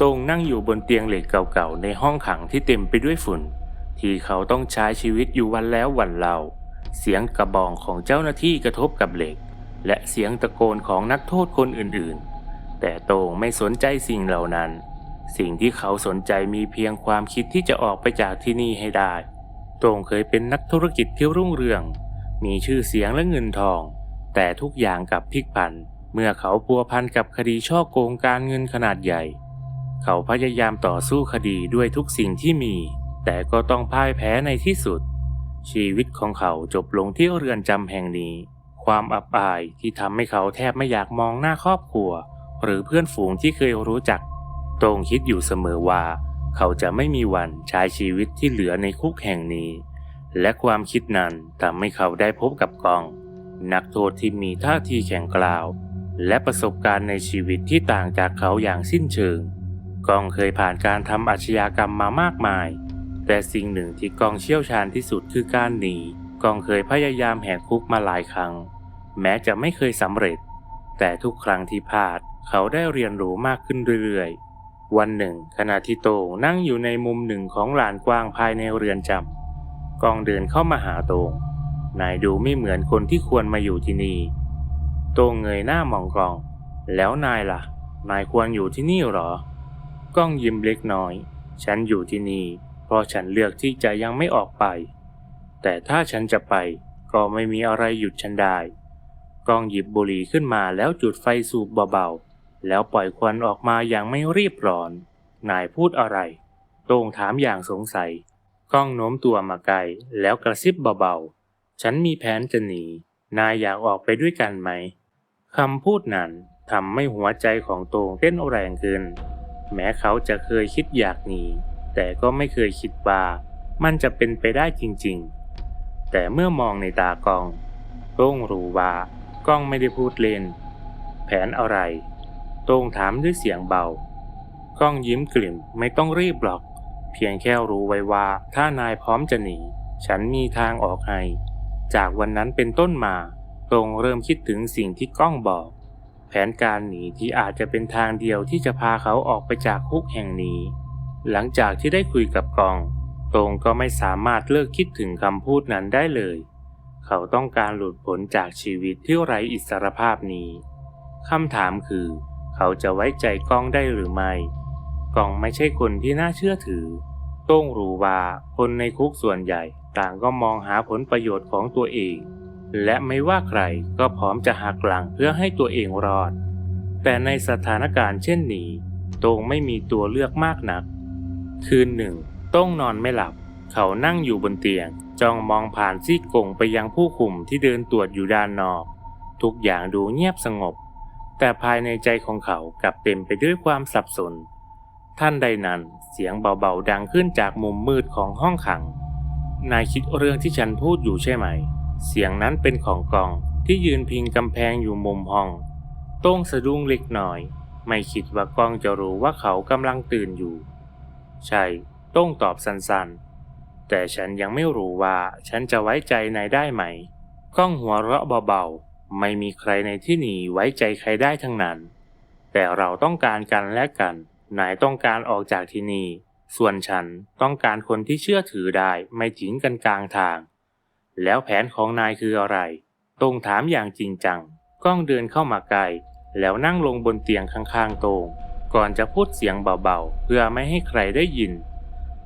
ตรงนั่งอยู่บนเตียงเหล็กเก่าๆในห้องขังที่เต็มไปด้วยฝุ่น ที่เขาต้องใช้ชีวิตอยู่วันแล้ววันเล่า เสียงกระบองของเจ้าหน้าที่กระทบกับเหล็ก และเสียงตะโกนของนักโทษคนอื่นๆ แต่โตงไม่สนใจสิ่งเหล่านั้น สิ่งที่เขาสนใจมีเพียงความคิดที่จะออกไปจากที่นี่ให้ได้โตงเคยเป็นนักธุรกิจที่รุ่งเรือง มีชื่อเสียงและเงินทอง แต่ทุกอย่างกลับพลิกผัน เมื่อเขาพัวพันกับคดีช่อโกงการเงินขนาดใหญ่ เขาพยายามต่อสู้คดีด้วยทุกสิ่งที่มี แต่ก็ต้องพ่ายแพ้ในที่สุด ชีวิตของเขาจบลงที่เรือนจำแห่งนี้ ความอับอายที่ทำให้เขาแทบไม่อยากมองหน้าครอบครัว หรือเพื่อนฝูงที่เคยรู้จัก ตรงคิดอยู่เสมอว่า เขาจะไม่มีวันใช้ชีวิตที่เหลือในคุกแห่งนี้ และความคิดนั้นทำให้เขาได้พบกับกอง นักโทษที่มีท่าทีแข็งกร้าว และประสบการณ์ในชีวิตที่ต่างจากเขาอย่างสิ้นเชิง กองเคยผ่านการทำอาชญากรรมมามากมาย แต่สิ่งหนึ่งที่กองเชี่ยวชาญที่สุดคือการหนีกองเคยพยายามแหกคุกมาหลายครั้ง แม้จะไม่เคยสำเร็จ แต่ทุกครั้งที่พลาดเขาได้เรียนรู้มากขึ้นเรื่อยๆ วันหนึ่ง ขณะที่โตงนั่งอยู่ในมุมหนึ่งของลานกว้างภายในเรือนจำกองเดินเข้ามาหาโตงนายดูไม่เหมือนคนที่ควรมาอยู่ที่นี่ โตงเงยหน้ามองกอง แล้วนายล่ะ นายควรอยู่ที่นี่หรอ ก้องยิ้มเล็กน้อย ฉันอยู่ที่นี่เพราะฉันเลือกที่จะยังไม่ออกไป แต่ถ้าฉันจะไปก็ไม่มีอะไรหยุดฉันได้ ก้องหยิบบุหรี่ขึ้นมาแล้วจุดไฟสูบเบาๆ แล้วปล่อยควันออกมาอย่างไม่รีบร้อน นายพูดอะไร โต้งถามอย่างสงสัย ก้องโน้มตัวมาไกลแล้วกระซิบเบาๆ ฉันมีแผนจะหนี นายอยากออกไปด้วยกันไหม คำพูดนั้นทำให้หัวใจของโตงเต้นแรงขึ้น แม้เขาจะเคยคิดอยากหนี แต่ก็ไม่เคยคิดว่า มันจะเป็นไปได้จริงๆ แต่เมื่อมองในตากองโต้งรู้ว่ากล้องไม่ได้พูดเล่น แผนอะไร โต้งถามด้วยเสียงเบากล้องยิ้มกลิ่มไม่ต้องรีบหรอก เพียงแค่รู้ไว้ว่าถ้านายพร้อมจะหนี ฉันมีทางออกให้ จากวันนั้นเป็นต้นมาโตรงเริ่มคิดถึงสิ่งที่กล้องบอก แผนการหนีที่อาจจะเป็นทางเดียวที่จะพาเขาออกไปจากคุกแห่งนี้ หลังจากที่ได้คุยกับกอง ตรงก็ไม่สามารถเลิกคิดถึงคำพูดนั้นได้เลย เขาต้องการหลุดพ้นจากชีวิตที่ไร้อิสรภาพนี้คำถามคือ เขาจะไว้ใจกองได้หรือไม่กองไม่ใช่คนที่น่าเชื่อถือโต้งรู้ว่าคนในคุกส่วนใหญ่ต่างก็มองหาผลประโยชน์ของตัวเอง และไม่ว่าใครก็พร้อมจะหักหลังเพื่อให้ตัวเองรอด แต่ในสถานการณ์เช่นนี้โต้งไม่มีตัวเลือกมากนัก คืนหนึ่งโต้งนอนไม่หลับ เขานั่งอยู่บนเตียงจ้องมองผ่านซี่กงไปยังผู้คุมที่เดินตรวจอยู่ด้านนอก ทุกอย่างดูเงียบสงบ แต่ภายในใจของเขากลับเต็มไปด้วยความสับสน ท่านใดนั้นเสียงเบาๆดังขึ้นจากมุมมืดของห้องขัง นายคิดเรื่องที่ฉันพูดอยู่ใช่ไหม เสียงนั้นเป็นของกองที่ยืนพิงกำแพงอยู่มุมห้อง โต้งสะดุ้งเล็กน้อย ไม่คิดว่ากองจะรู้ว่าเขากำลังตื่นอยู่ ใช่ โต้งตอบสั้นๆ แต่ฉันยังไม่รู้ว่าฉันจะไว้ใจนายได้ไหม ก้องหัวเราะเบาๆ ไม่มีใครในที่นี้ไว้ใจใครได้ทั้งนั้น แต่เราต้องการกันและกัน นายต้องการออกจากที่นี่ ส่วนฉันต้องการคนที่เชื่อถือได้ไม่ทิ้งกันกลางทาง แล้วแผนของนายคืออะไร ตรงถามอย่างจริงจัง ก้องเดินเข้ามาใกล้แล้วนั่งลงบนเตียงข้างๆตรง ก่อนจะพูดเสียงเบาๆ เพื่อไม่ให้ใครได้ยิน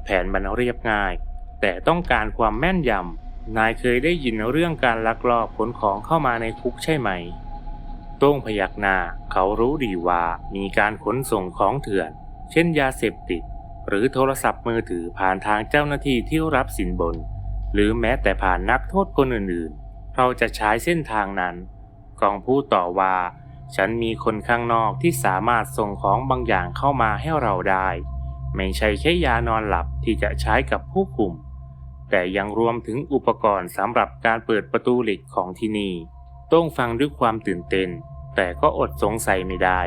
แผนมันเรียบง่าย แต่ต้องการความแม่นยำ นายเคยได้ยินเรื่องการลักลอบขนของเข้ามาในคุกใช่ไหมต้งพยักหน้าเขารู้ดีว่ามีการขนส่งของเถื่อน เช่นยาเสพติด หรือโทรศัพท์มือถือผ่านทางเจ้าหน้าที่ที่รับสินบน หรือแม้แต่ผ่านนักโทษคนอื่นๆ เราจะใช้เส้นทางนั้น กองพูดต่อว่า ฉันมีคนข้างนอกที่สามารถส่งของบางอย่างเข้ามาให้เราได้ ไม่ใช่แค่ยานอนหลับที่จะใช้กับผู้คุม แต่ยังรวมถึงอุปกรณ์สำหรับการเปิดประตูเหล็กของที่นี่ต้องฟังด้วยความตื่นเต้น แต่ก็อดสงสัยไม่ได้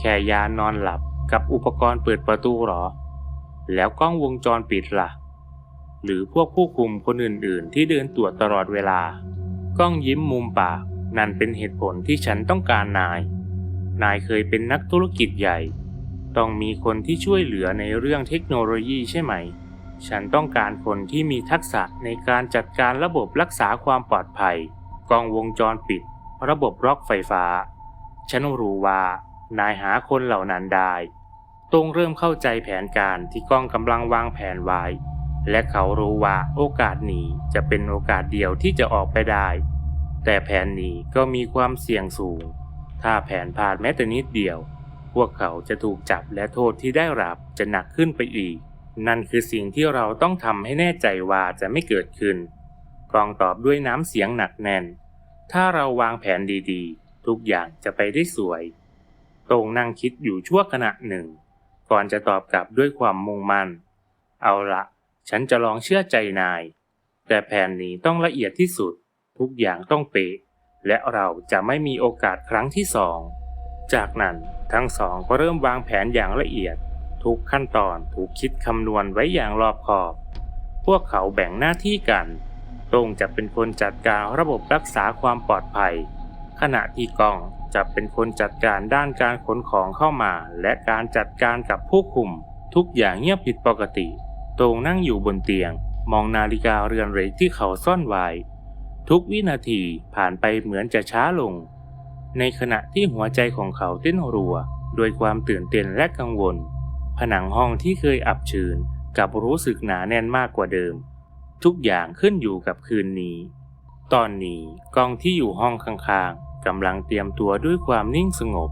แค่ยานอนหลับกับอุปกรณ์เปิดประตูหรอ แล้วกล้องวงจรปิดล่ะ หรือพวกผู้คุมคนอื่นๆ ที่เดินตรวจตลอดเวลา ก้องยิ้มมุมปาก นั่นเป็นเหตุผลที่ฉันต้องการนาย นายเคยเป็นนักธุรกิจใหญ่ ต้องมีคนที่ช่วยเหลือในเรื่องเทคโนโลยีใช่ไหม ฉันต้องการคนที่มีทักษะในการจัดการระบบรักษาความปลอดภัย กล้องวงจรปิด ระบบล็อกไฟฟ้า ฉันรู้ว่านายหาคนเหล่านั้นได้ตรงเริ่มเข้าใจแผนการที่กล้องกำลังวางแผนไว้ และเขารู้ว่าโอกาสนี้จะเป็นโอกาสเดียวที่จะออกไปได้ แต่แผนนี้ก็มีความเสี่ยงสูง ถ้าแผนพลาดแม้แต่นิดเดียว พวกเขาจะถูกจับและโทษที่ได้รับจะหนักขึ้นไปอีก นั่นคือสิ่งที่เราต้องทำให้แน่ใจว่าจะไม่เกิดขึ้นกองตอบด้วยน้ำเสียงหนักแน่น ถ้าเราวางแผนดีๆ ทุกอย่างจะไปได้สวย ตรงนั่งคิดอยู่ชั่วขณะหนึ่ง ก่อนจะตอบกลับด้วยความมุ่งมั่น เอาละ ฉันจะลองเชื่อใจนาย แต่แผนนี้ต้องละเอียดที่สุด ทุกอย่างต้องเป๊ะ และเราจะไม่มีโอกาสครั้งที่สอง จากนั้นทั้งสองก็เริ่มวางแผนอย่างละเอียด ทุกขั้นตอนถูกคิดคำนวณไว้อย่างรอบคอบ พวกเขาแบ่งหน้าที่กัน ตรงจะเป็นคนจัดการระบบรักษาความปลอดภัย ขณะที่กองจะเป็นคนจัดการด้านการขนของเข้ามา และการจัดการกับผู้คุม ทุกอย่างเงียบผิดปกติ ตรงนั่งอยู่บนเตียง มองนาฬิกาเรือนเล็กที่เขาซ่อนไว้ ทุกวินาทีผ่านไปเหมือนจะช้าลง ในขณะที่หัวใจของเขาเต้นรัวด้วยความตื่นเต้นและกังวล ผนังห้องที่เคยอับชื้นกลับรู้สึกหนาแน่นมากกว่าเดิม ทุกอย่างขึ้นอยู่กับคืนนี้ ตอนนี้กองที่อยู่ห้องข้างๆกำลังเตรียมตัวด้วยความนิ่งสงบ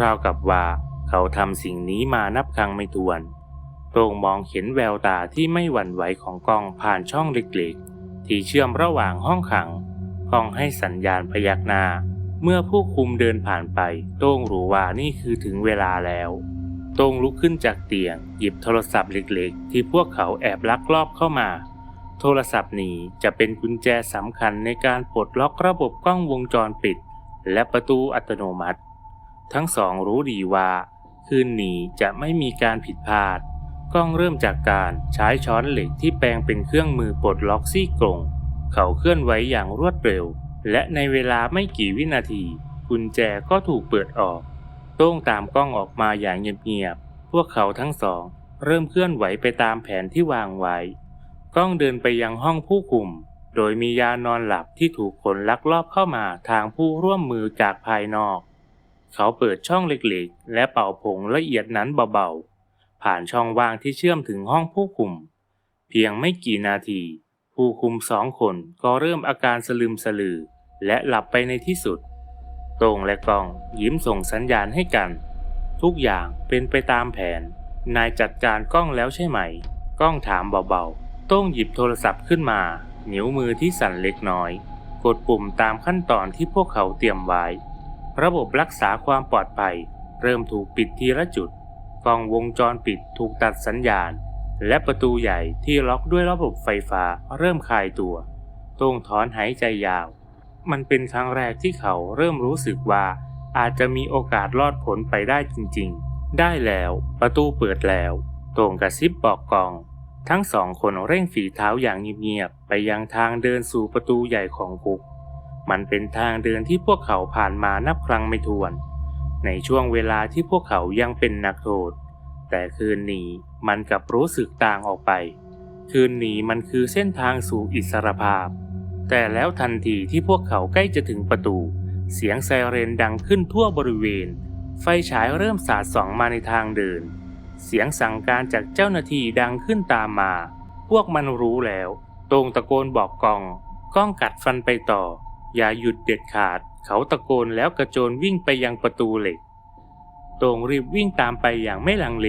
ราวกับว่าเขาทำสิ่งนี้มานับครั้งไม่ถ้วน รงมองเห็นแววตาที่ไม่หวั่นไหวของกองผ่านช่องเล็กๆ ที่เชื่อมระหว่างห้องขังกองให้สัญญาณพยักหน้า เมื่อผู้คุมเดินผ่านไป โต้งรู้ว่านี่คือถึงเวลาแล้ว โต้งลุกขึ้นจากเตียง หยิบโทรศัพท์เล็กๆ ที่พวกเขาแอบลักลอบเข้ามา โทรศัพท์นี้จะเป็นกุญแจสำคัญในการปลดล็อกระบบกล้องวงจรปิด และประตูอัตโนมัติ ทั้งสองรู้ดีว่าคืนนี้จะไม่มีการผิดพลาด กล้องเริ่มจากการใช้ช้อนเหล็กที่แปลงเป็นเครื่องมือปลดล็อกซี่กรงเขาเคลื่อนไหวอย่างรวดเร็ว และในเวลาไม่กี่วินาที กุญแจก็ถูกเปิดออกโต้งตามกล้องออกมาอย่างเงียบๆพวกเขาทั้งสอง เริ่มเคลื่อนไหวไปตามแผนที่วางไว้ กล้องเดินไปยังห้องผู้คุม โดยมียานอนหลับที่ถูกขนลักลอบเข้ามาทางผู้ร่วมมือจากภายนอก เขาเปิดช่องเล็กๆ และเป่าผงละเอียดนั้นเบาๆ ผ่านช่องว่างที่เชื่อมถึงห้องผู้คุม เพียงไม่กี่นาที ผู้คุมสองคนก็เริ่มอาการสลืมสลือ และหลับไปในที่สุดโต้งและกองยิ้มส่งสัญญาณให้กัน ทุกอย่างเป็นไปตามแผน นายจัดการกล้องแล้วใช่ไหม กล้องถามเบาๆ โต้งหยิบโทรศัพท์ขึ้นมา นิ้วมือที่สั่นเล็กน้อย กดปุ่มตามขั้นตอนที่พวกเขาเตรียมไว้ ระบบรักษาความปลอดภัย เริ่มถูกปิดทีละจุด กล้องวงจรปิดถูกตัดสัญญาณ และประตูใหญ่ที่ล็อกด้วยระบบไฟฟ้าเริ่มคลายตัวโต้งถอนหายใจยาว มันเป็นครั้งแรกที่เขาเริ่มรู้สึกว่า อาจจะมีโอกาสรอดผลไปได้จริงๆ ได้แล้วประตูเปิดแล้วโต้งกระซิบบอกกอง ทั้งสองคนเร่งฝีเท้าอย่างเงียบๆไปยังทางเดินสู่ประตูใหญ่ของคุก มันเป็นทางเดินที่พวกเขาผ่านมานับครั้งไม่ถ้วน ในช่วงเวลาที่พวกเขายังเป็นนักโทษ แต่คืนนี้มันกลับรู้สึกต่างออกไป คืนนี้มันคือเส้นทางสู่อิสรภาพ แต่แล้วทันทีที่พวกเขาใกล้จะถึงประตู เสียงไซเรนดังขึ้นทั่วบริเวณ ไฟฉายเริ่มสาดส่องมาในทางเดิน เสียงสั่งการจากเจ้าหน้าที่ดังขึ้นตามมา พวกมันรู้แล้ว ตรงตะโกนบอกกอง ก้องกัดฟันไปต่อ อย่าหยุดเด็ดขาด เขาตะโกนแล้วกระโจนวิ่งไปยังประตูเหล็กโต่งรีบวิ่งตามไปอย่างไม่ลังเล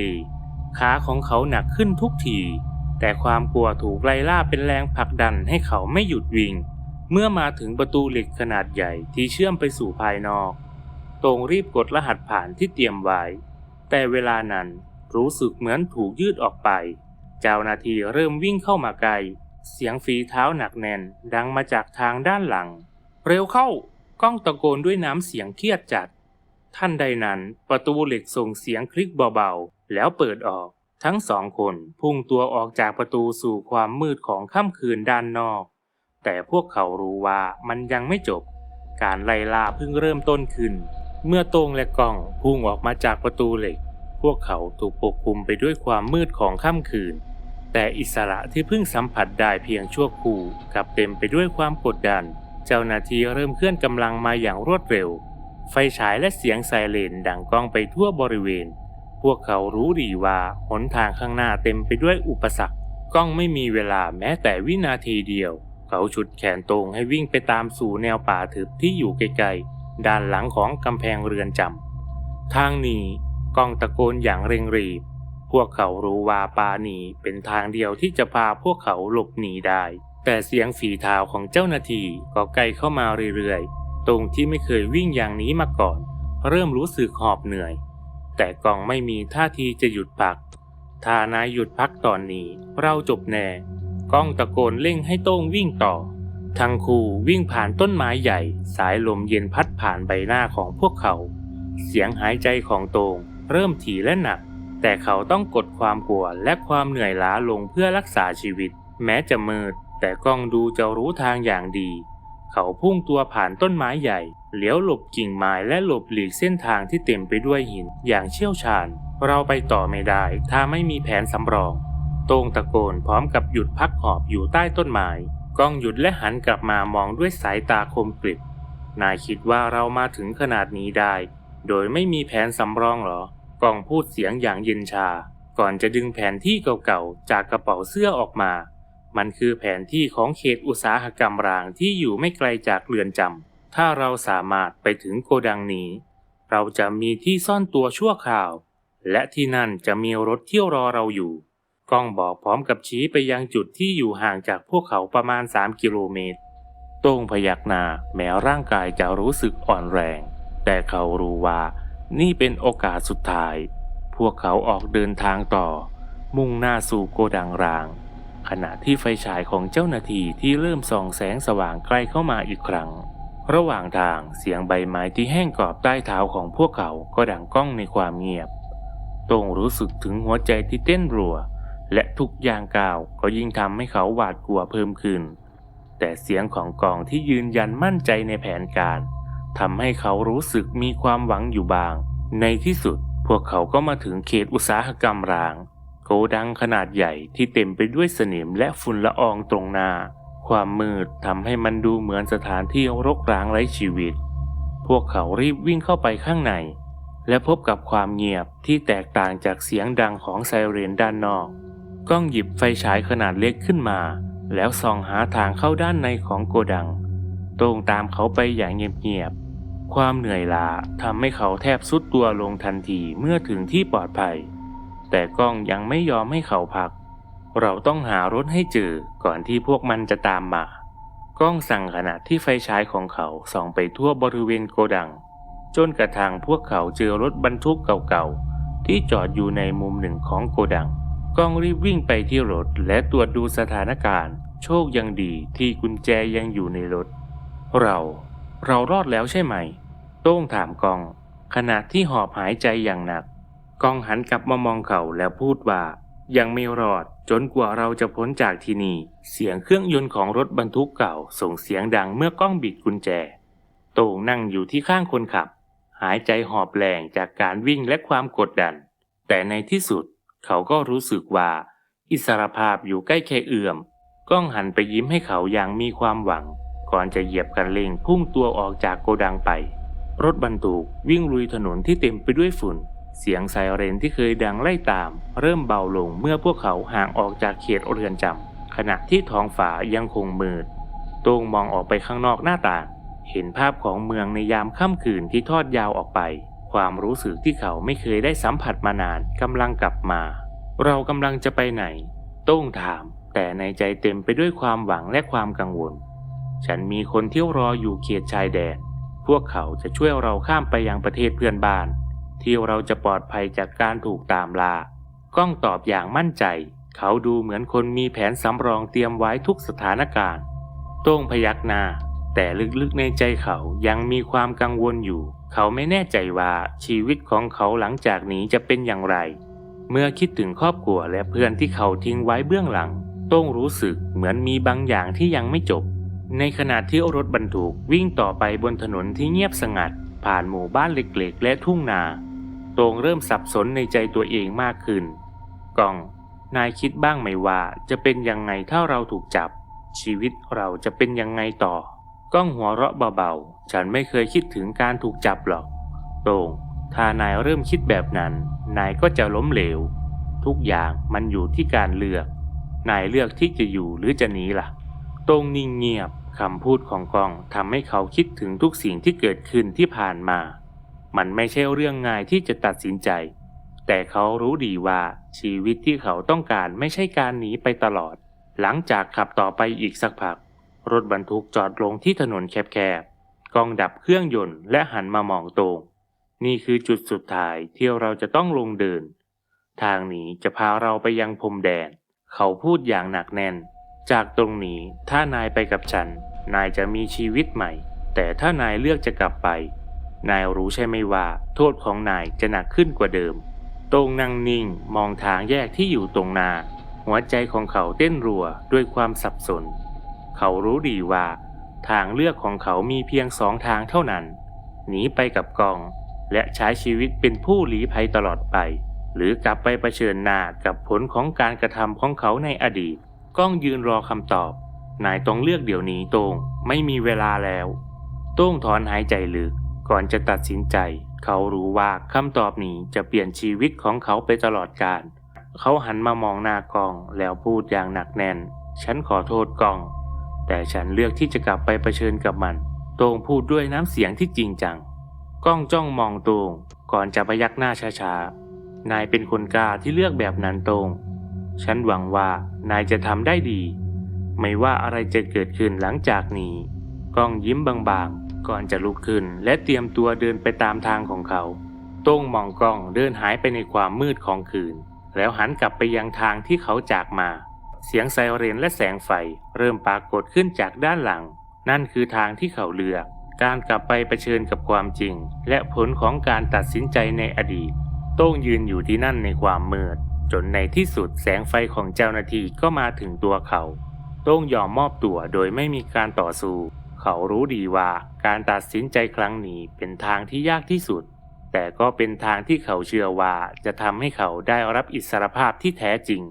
ขาของเขาหนักขึ้นทุกที แต่ความกลัวถูกไล่ล่าเป็นแรงผลักดันให้เขาไม่หยุดวิ่ง เมื่อมาถึงประตูเหล็กขนาดใหญ่ที่เชื่อมไปสู่ภายนอก โต่งรีบกดรหัสผ่านที่เตรียมไว้ แต่เวลานั้นรู้สึกเหมือนถูกยืดออกไป เจ้าหน้าที่เริ่มวิ่งเข้ามาไกล เสียงฝีเท้าหนักแน่นดังมาจากทางด้านหลัง เร็วเข้าก้องตะโกนด้วยน้ำเสียงเครียดจัด ท่านใดนั้นประตูเหล็กส่งเสียงคลิกเบาๆ แล้วเปิดออก ทั้งสองคนพุ่งตัวออกจากประตูสู่ความมืดของค่ำคืนด้านนอก แต่พวกเขารู้ว่ามันยังไม่จบ การไล่ล่าเพิ่งเริ่มต้นขึ้น เมื่อโตงและกล้องพุ่งออกมาจากประตูเหล็ก พวกเขาถูกปกคลุมไปด้วยความมืดของค่ำคืน แต่อิสระที่เพิ่งสัมผัสได้เพียงชั่วครู่กลับเต็มไปด้วยความกดดัน เจ้าหน้าที่เริ่มเคลื่อนกำลังมาอย่างรวดเร็ว ไฟฉายและเสียงไซเรนดังก้องไปทั่วบริเวณ พวกเขารู้ดีว่าหนทางข้างหน้าเต็มไปด้วยอุปสรรคก้องไม่มีเวลาแม้แต่วินาทีเดียว เขาฉุดแขนตรงให้วิ่งไปตามสู่แนวป่าทึบที่อยู่ไกลๆ ด้านหลังของกำแพงเรือนจำทางหนี้ก้องตะโกนอย่างเร่งรีบ พวกเขารู้ว่าป่านี้เป็นทางเดียวที่จะพาพวกเขาหลบหนีได้ แต่เสียงฝีเท้าของเจ้าหน้าที่ก็ใกลเข้ามาเรื่อยๆ ตรงที่ไม่เคยวิ่งอย่างนี้มาก่อน เริ่มรู้สึกหอบเหนื่อย แต่กองไม่มีท่าทีจะหยุดพัก ถ้านายหยุดพักตอนนี้เราจบแน่ก้องตะโกนเร่งให้โต้งวิ่งต่อ ทั้งคู่วิ่งผ่านต้นไม้ใหญ่ สายลมเย็นพัดผ่านใบหน้าของพวกเขา เสียงหายใจของโตงเริ่มถี่และหนัก แต่เขาต้องกดความกลัวและความเหนื่อยล้าลงเพื่อรักษาชีวิต แม้จะมืด แต่กล้องดูจะรู้ทางอย่างดี เขาพุ่งตัวผ่านต้นไม้ใหญ่เลี้ยวหลบกิ่งไม้และหลบหลีกเส้นทางที่เต็มไปด้วยหินอย่างเชี่ยวชาญ เราไปต่อไม่ได้ถ้าไม่มีแผนสำรอง โต้งตะโกนพร้อมกับหยุดพักหอบอยู่ใต้ต้นไม้กล้องหยุดและหันกลับมามองด้วยสายตาคมกริบนายคิดว่าเรามาถึงขนาดนี้ได้ โดยไม่มีแผนสำรองเหรอกล้องพูดเสียงอย่างเย็นชา ก่อนจะดึงแผนที่เก่าๆจากกระเป๋าเสื้อออกมา มันคือแผนที่ของเขตอุตสาหกรรมรางที่อยู่ไม่ไกลจากเรือนจำ ถ้าเราสามารถไปถึงโกดังนี้ เราจะมีที่ซ่อนตัวชั่วคราว และที่นั่นจะมีรถเที่ยวรอเราอยู่ กล้องบอกพร้อมกับชี้ไปยังจุดที่อยู่ห่างจากพวกเขาประมาณ 3 กิโลเมตร โต้งพยักหน้าแม้ร่างกายจะรู้สึกอ่อนแรง แต่เขารู้ว่านี่เป็นโอกาสสุดท้าย พวกเขาออกเดินทางต่อ มุ่งหน้าสู่โกดังราง ขณะที่ไฟฉายของเจ้าหน้าที่ที่เริ่มส่องแสงสว่างใกล้เข้ามาอีกครั้ง ระหว่างทางเสียงใบไม้ที่แห้งกรอบใต้เท้าของพวกเขาก็ดังก้องในความเงียบต้งรู้สึกถึงหัวใจที่เต้นรัว และทุกอย่างก้าวก็ยิ่งทำให้เขาหวาดกลัวเพิ่มขึ้น แต่เสียงของกองที่ยืนยันมั่นใจในแผนการทำให้เขารู้สึกมีความหวังอยู่บาง ในที่สุดพวกเขาก็มาถึงเขตอุตสาหกรรมราง กดังขนาดใหญ่ที่เต็มไปด้วยสนิมและฝุ่นละอองตรงหน้า ความมืดทำให้มันดูเหมือนสถานที่รกร้างไร้ชีวิต พวกเขารีบวิ่งเข้าไปข้างใน และพบกับความเงียบที่แตกต่างจากเสียงดังของไซเรนด้านนอก กล้องหยิบไฟฉายขนาดเล็กขึ้นมา แล้วส่องหาทางเข้าด้านในของโกดังต้งตามเขาไปอย่างเงียบๆ ความเหนื่อยล้าทำให้เขาแทบสุดตัวลงทันทีเมื่อถึงที่ปลอดภัย แต่กล้องยังไม่ยอมให้เขาพัก เราต้องหารถให้เจอก่อนที่พวกมันจะตามมา กล้องสั่งขณะที่ไฟฉายของเขาส่องไปทั่วบริเวณโกดัง จนกระทั่งพวกเขาเจอรถบรรทุกเก่าๆ ที่จอดอยู่ในมุมหนึ่งของโกดัง กล้องรีบวิ่งไปที่รถและตรวจดูสถานการณ์ โชคยังดีที่กุญแจยังอยู่ในรถ เรา เรารอดแล้วใช่ไหม โต้งถามกอง ขณะที่หอบหายใจอย่างหนัก กองหันกลับมามองเขาแล้วพูดว่า ยังไม่รอดจนกว่าเราจะพ้นจากที่นี่ เสียงเครื่องยนต์ของรถบรรทุกเก่า ส่งเสียงดังเมื่อกล้องบิดกุญแจ โต้งนั่งอยู่ที่ข้างคนขับ หายใจหอบแรงจากการวิ่งและความกดดัน แต่ในที่สุดเขาก็รู้สึกว่า อิสรภาพอยู่ใกล้แค่เอื้อมกล้องหันไปยิ้มให้เขาอย่างมีความหวัง ก่อนจะเหยียบคันเร่งพุ่งตัวออกจากโกดังไป รถบรรทุกวิ่งลุยถนนที่เต็มไปด้วยฝุ่น เสียงไซเรนที่เคยดังไล่ตาม เริ่มเบาลงเมื่อพวกเขาห่างออกจากเขตเรือนจำขณะที่ท้องฟ้ายังคงมืดโต้งมองออกไปข้างนอกหน้าต่าง เห็นภาพของเมืองในยามค่ำคืนที่ทอดยาวออกไป ความรู้สึกที่เขาไม่เคยได้สัมผัสมานานกำลังกลับมา เรากำลังจะไปไหน โต้งถาม แต่ในใจเต็มไปด้วยความหวังและความกังวล ฉันมีคนเที่ยวรออยู่เขตชายแดน พวกเขาจะช่วยเราข้ามไปยังประเทศเพื่อนบ้าน ที่เราจะปลอดภัยจากการถูกตามล่าก้องตอบอย่างมั่นใจ เขาดูเหมือนคนมีแผนสำรองเตรียมไว้ทุกสถานการณ์ โต้งพยักหน้า แต่ลึกๆในใจเขายังมีความกังวลอยู่ เขาไม่แน่ใจว่าชีวิตของเขาหลังจากนี้จะเป็นอย่างไร เมื่อคิดถึงครอบครัวและเพื่อนที่เขาทิ้งไว้เบื้องหลัง โต้งรู้สึกเหมือนมีบางอย่างที่ยังไม่จบ ในขณะที่รถบรรทุกวิ่งต่อไปบนถนนที่เงียบสงัด ผ่านหมู่บ้านเล็กๆ และทุ่งนา ตรงเริ่มสับสนในใจตัวเองมากขึ้น กอง นายคิดบ้างไหมว่าจะเป็นยังไงถ้าเราถูกจับ ชีวิตเราจะเป็นยังไงต่อ ก้องหัวเราะเบาๆ ฉันไม่เคยคิดถึงการถูกจับหรอกโตงถ้านายเริ่มคิดแบบนั้น นายก็จะล้มเหลว ทุกอย่างมันอยู่ที่การเลือก นายเลือกที่จะอยู่หรือจะหนีล่ะโตงนิ่งเงียบคำพูดของกองทำให้เขาคิดถึงทุกสิ่งที่เกิดขึ้นที่ผ่านมา มันไม่ใช่เรื่องง่ายที่จะตัดสินใจ แต่เขารู้ดีว่าชีวิตที่เขาต้องการไม่ใช่การหนีไปตลอด หลังจากขับต่อไปอีกสักพัก รถบรรทุกจอดลงที่ถนนแคบๆกองดับเครื่องยนต์และหันมามองโตงนี่คือจุดสุดท้ายที่เราจะต้องลงเดิน ทางนี้จะพาเราไปยังพรมแดน เขาพูดอย่างหนักแน่น จากตรงนี้ถ้านายไปกับฉัน นายจะมีชีวิตใหม่ แต่ถ้านายเลือกจะกลับไป นายรู้ใช่ไหมว่า โทษของนายจะหนักขึ้นกว่าเดิม ตรงนั่งนิ่งมองทางแยกที่อยู่ตรงนา หัวใจของเขาเต้นรัวด้วยความสับสน เขารู้ดีว่า ทางเลือกของเขามีเพียงสองทางเท่านั้น หนีไปกับกอง และใช้ชีวิตเป็นผู้หลีภัยตลอดไป หรือกลับไปเผชิญหน้ากับผลของการกระทำของเขาในอดีต ก้องยืนรอคำตอบ นายต้องเลือกเดี๋ยวนี้ต้งไม่มีเวลาแล้ว โต้งถอนหายใจลึก ก่อนจะตัดสินใจ เขารู้ว่าคำตอบนี้จะเปลี่ยนชีวิตของเขาไปตลอดกาลเขาหันมามองหน้ากองแล้วพูดอย่างหนักแน่น ฉันขอโทษกอง แต่ฉันเลือกที่จะกลับไปเผชิญกับมันต้งพูดด้วยน้ำเสียงที่จริงจังก้องจ้องมองต้งก่อนจะพยักหน้าช้าๆ นายเป็นคนกล้าที่เลือกแบบนั้นต้งฉันหวังว่านายจะทำได้ดี ไม่ว่าอะไรจะเกิดขึ้นหลังจากนี้ ก้องยิ้มบางๆ ก่อนจะลุกขึ้นและเตรียมตัวเดินไปตามทางของเขาโต้งมองกล้องเดินหายไปในความมืดของคืน แล้วหันกลับไปยังทางที่เขาจากมา เสียงไซเรนและแสงไฟ เริ่มปรากฏขึ้นจากด้านหลัง นั่นคือทางที่เขาเลือก การกลับไปเผชิญกับความจริง และผลของการตัดสินใจในอดีต โต้งยืนอยู่ที่นั่นในความมืด จนในที่สุดแสงไฟของเจ้าหน้าที่ก็มาถึงตัวเขา โต้งยอมมอบตัวโดยไม่มีการต่อสู้ เขารู้ดีว่าการตัดสินใจครั้งนี้เป็นทางที่ยากที่สุด แต่ก็เป็นทางที่เขาเชื่อว่าจะทำให้เขาได้รับอิสรภาพที่แท้จริง